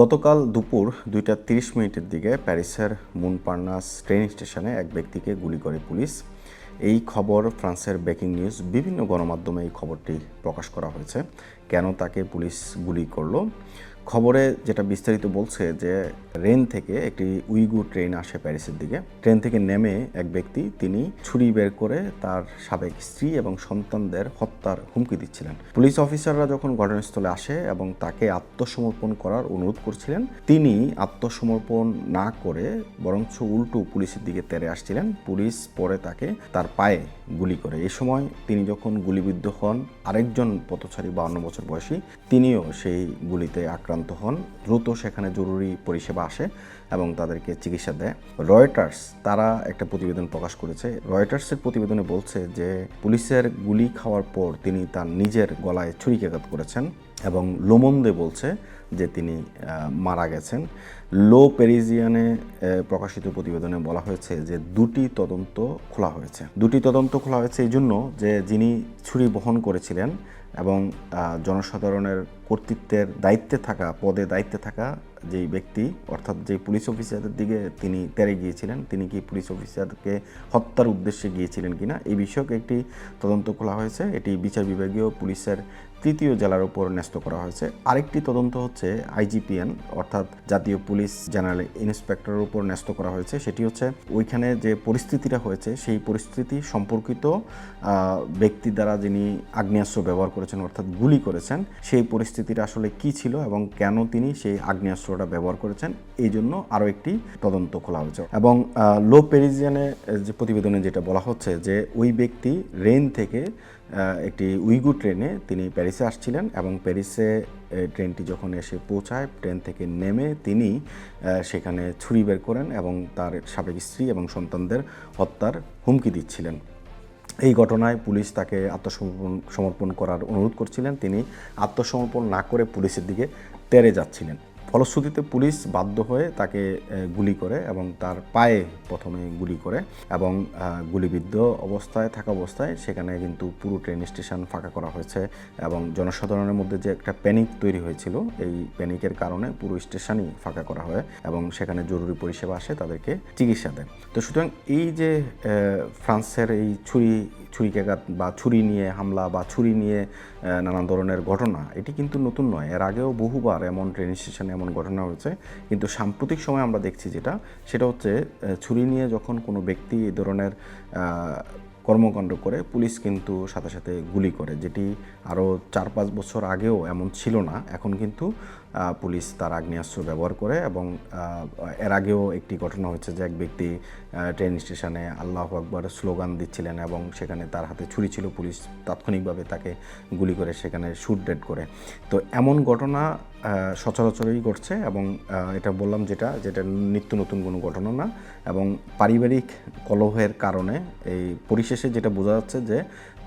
গতকাল দুপুর দুইটা তিরিশ মিনিটের দিকে প্যারিসের মুনপার্নাস ট্রেন স্টেশনে এক ব্যক্তিকে গুলি করে পুলিশ। এই খবর ফ্রান্সের ব্রেকিং নিউজ বিভিন্ন গণমাধ্যমে এই খবরটি প্রকাশ করা হয়েছে। কেন তাকে পুলিশ গুলি করল? খবরে যেটা বিস্তারিত বলছে যে রেন থেকে একটি উইগু ট্রেন আসে প্যারিসের দিকে। ট্রেন থেকে নেমে এক ব্যক্তি তিনি ছুরি বের করে তার সাবেক স্ত্রী এবং সন্তানদের হত্যার হুমকি দিচ্ছিলেন। পুলিশ অফিসাররা যখন ঘটনাস্থলে আসে এবং তাকে আত্মসমর্পণ করার অনুরোধ করছিলেন, তিনি আত্মসমর্পণ না করে বরঞ্চ উল্টো পুলিশের দিকে তেরে আসছিলেন। পুলিশ পরে তাকে তার পায়ে গুলি করে। এ সময় তিনি যখন গুলিবিদ্ধ হন, আরেকজন পথচারী বাউন্ন বছর বয়সী, তিনিও সেই গুলিতে আক্রান্ত হন, দ্রুত সেখানে জরুরি পরিষেবা আসে এবং তাদেরকে চিকিৎসা দেয়। রয়টার্স, তারা একটা প্রতিবেদন প্রকাশ করেছে। রয়টার্সের প্রতিবেদনে বলছে যে, পুলিশের গুলি খাওয়ার পর তিনি তার নিজের গলায় ছুরিকাঘাত করেছেন এবং লোমন্দে বলছে যে তিনি মারা গেছেন। লো পেরিজিয়ানে প্রকাশিত প্রতিবেদনে বলা হয়েছে যে, দুটি তদন্ত খোলা হয়েছে। দুটি তদন্ত খোলা হয়েছে এই জন্য যে, যিনি ছুরি বহন করেছিলেন এবং জনসাধারণের কর্তৃত্বের দায়িত্বে থাকা, পদে দায়িত্বে থাকা যেই ব্যক্তি, অর্থাৎ যে পুলিশ অফিসারদের দিকে তিনি তেরে গিয়েছিলেন, তিনি কি পুলিশ অফিসারকে হত্যার উদ্দেশ্যে গিয়েছিলেন কিনা এই বিষয়ক একটি তদন্ত খোলা হয়েছে। এটি বিচার বিভাগীয় পুলিশের তৃতীয় জেলার উপর ন্যস্ত করা হয়েছে। আরেকটি তদন্ত হচ্ছে আইজিপিএন, অর্থাৎ জাতীয় পুলিশ জেনারেল ইন্সপেক্টরের উপর ন্যস্ত করা হয়েছে। সেটি হচ্ছে ওইখানে যে পরিস্থিতিটা হয়েছে, সেই পরিস্থিতি সম্পর্কিত ব্যক্তি দ্বারা যিনি আগ্নেয়াস্ত্র ব্যবহার করেছেন অর্থাৎ গুলি করেছেন, সেই পরিস্থিতিটা আসলে কি ছিল এবং কেন তিনি সেই আগ্নেয়াস্ত্রটা ব্যবহার করেছেন, এই জন্য আরও একটি তদন্ত খোলা হয়েছে। এবং লো পেরিজিয়ানে যে প্রতিবেদনে যেটা বলা হচ্ছে যে ওই ব্যক্তি রেন থেকে একটি উইগু ট্রেনে তিনি প্যারিসে আসছিলেন এবং প্যারিসে ট্রেনটি যখন এসে পৌঁছায়, ট্রেন থেকে নেমে তিনি সেখানে ছুরি বের করেন এবং তার সাবেক স্ত্রী এবং সন্তানদের হত্যার হুমকি দিচ্ছিলেন। এই ঘটনায় পুলিশ তাকে আত্মসমর্পণ, সমর্পণ করার অনুরোধ করছিলেন। তিনি আত্মসমর্পণ না করে পুলিশের দিকে তেরে যাচ্ছিলেন। ফলশ্রুতিতে পুলিশ বাধ্য হয়ে তাকে গুলি করে এবং তার পায়ে প্রথমে গুলি করে এবং গুলিবিদ্ধ অবস্থায় থাকা অবস্থায় সেখানে কিন্তু পুরো ট্রেন স্টেশন ফাঁকা করা হয়েছে এবং জনসাধারণের মধ্যে যে একটা প্যানিক তৈরি হয়েছিল, এই প্যানিকের কারণে পুরো স্টেশনই ফাঁকা করা হয় এবং সেখানে জরুরি পরিষেবা আসে তাদেরকে চিকিৎসা দেয় তো সুতরাং এই যে ফ্রান্সের এই ছুরি ছুরিকাঘাত বা ছুরি নিয়ে হামলা বা ছুরি নিয়ে নানা ধরনের ঘটনা, এটি কিন্তু নতুন নয়। এর আগেও বহুবার এমন ট্রেন স্টেশনে এমন ঘটনা হয়েছে। কিন্তু সাম্প্রতিক সময় আমরা দেখছি যেটা, সেটা হচ্ছে ছুরি নিয়ে যখন কোনো ব্যক্তি এই ধরনের কর্মকাণ্ড করে, পুলিশ কিন্তু সাথে সাথে গুলি করে, যেটি আরও চার পাঁচ বছর আগেও এমন ছিল না। এখন কিন্তু পুলিশ তার আগ্নেয়াস্ত্র ব্যবহার করে এবং এর আগেও একটি ঘটনা হচ্ছে যে এক ব্যক্তি ট্রেন স্টেশনে আল্লাহ আকবর স্লোগান দিচ্ছিলেন এবং সেখানে তার হাতে ছুরি ছিল, পুলিশ তাৎক্ষণিকভাবে তাকে গুলি করে সেখানে শুট ডেড করে। তো এমন ঘটনা সচরাচরই ঘটছে এবং এটা বললাম যেটা যেটা নিত্য নতুন কোনো ঘটনা না এবং পারিবারিক কলহের কারণে এই পরিশেষে যেটা বোঝা যাচ্ছে যে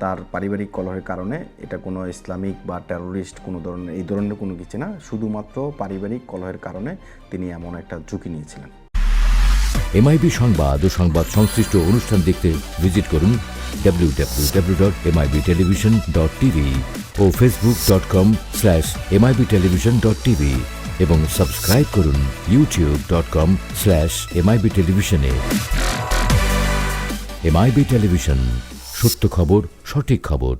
তার পারিবারিক কলহের কারণে এটা কোনো ইসলামিক বা টেরোরিস্ট কোনো ধরনের, এই ধরনের কোনো কিছু না, শুধুমাত্র পারিবারিক কলহের কারণে তিনি এমন একটা ঝুঁকি নিয়েছিলেন। এমআইবি সংবাদ ও সংবাদ সংশ্লিষ্ট অনুষ্ঠান দেখতে ভিজিট করুন www.mibtelevision.tv ও facebook.com slash MIB television dot TV এবং সাবস্ক্রাইব করুন YouTube dot com slash MIB টেলিভিশনে এমআইবি টেলিভিশন সত্য খবর সঠিক খবর।